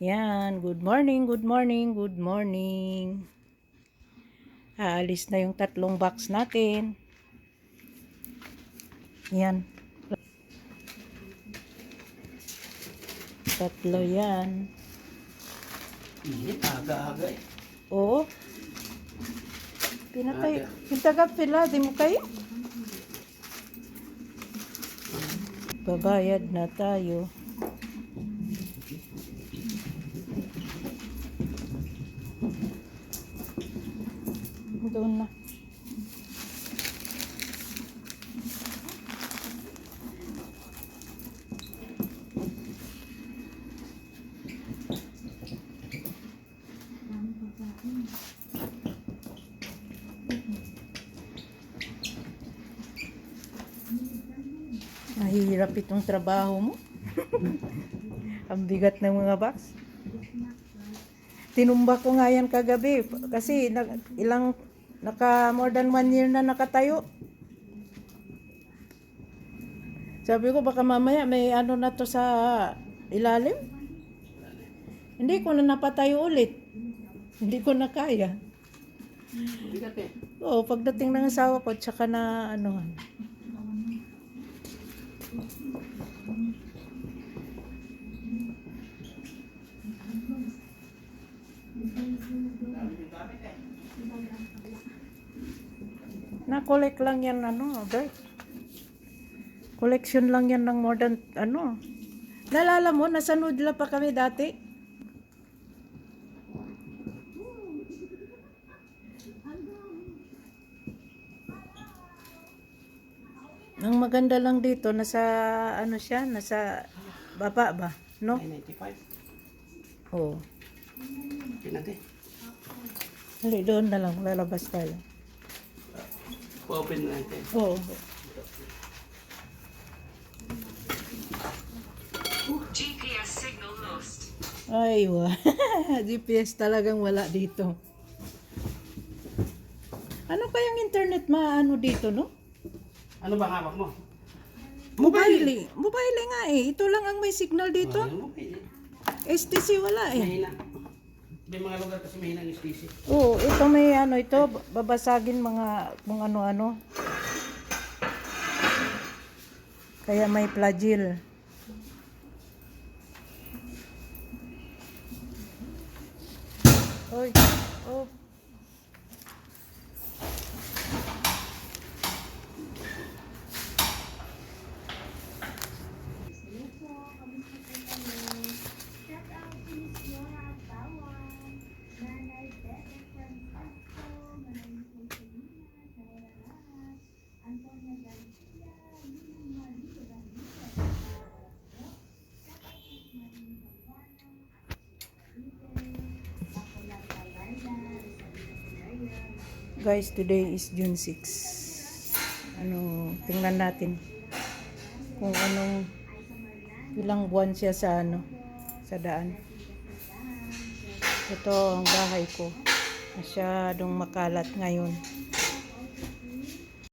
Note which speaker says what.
Speaker 1: Yan, good morning, good morning, good morning. Aalis na yung tatlong box natin. Yan. Tatlo yan.
Speaker 2: Init, aga-aga eh.
Speaker 1: Oo. Pinatay. Pintagap sila, di mo kayo? Babayad na tayo. Doon na. Mahirap itong trabaho mo. Ang bigat ng mga box. Tinumba ko nga yan kagabi kasi ilang naka more than one year na nakatayo. Sabi ko baka mamaya may ano na to sa ilalim. Hindi ko na napatayo ulit. Hindi ko na kaya. Oo, pagdating ng asawa ko, tsaka na ano. Na-collect lang yan, ano, Bert. Collection lang yan ng more than, ano. Nalala mo, nasa Nudla pa kami dati. Ang maganda lang dito, nasa, ano siya, nasa baba ba? No?
Speaker 2: Ay, 95.
Speaker 1: Oo.
Speaker 2: Pinag eh.
Speaker 1: Hali, doon na lang, lalabas tayo.
Speaker 2: Pa-open na natin.
Speaker 1: Oo.
Speaker 3: GPS signal lost.
Speaker 1: Ay, wa. GPS talagang wala dito. Ano kayang internet maano dito, no?
Speaker 2: Ano ba hawak mo?
Speaker 1: Mobile. Mobile nga eh. Ito lang ang may signal dito.
Speaker 2: Oh, mobile.
Speaker 1: STC wala eh.
Speaker 2: Mahina. May mga lugar kasi mahina ang STC.
Speaker 1: Oo, ito may ano ito, babasagin mga kung ano-ano. Kaya may plagil. Oy, oh. Guys, today is June 6. Ano, tingnan natin kung anong ilang buwan siya sa ano, sa daan. Ito ang bahay ko. Masyadong makalat ngayon.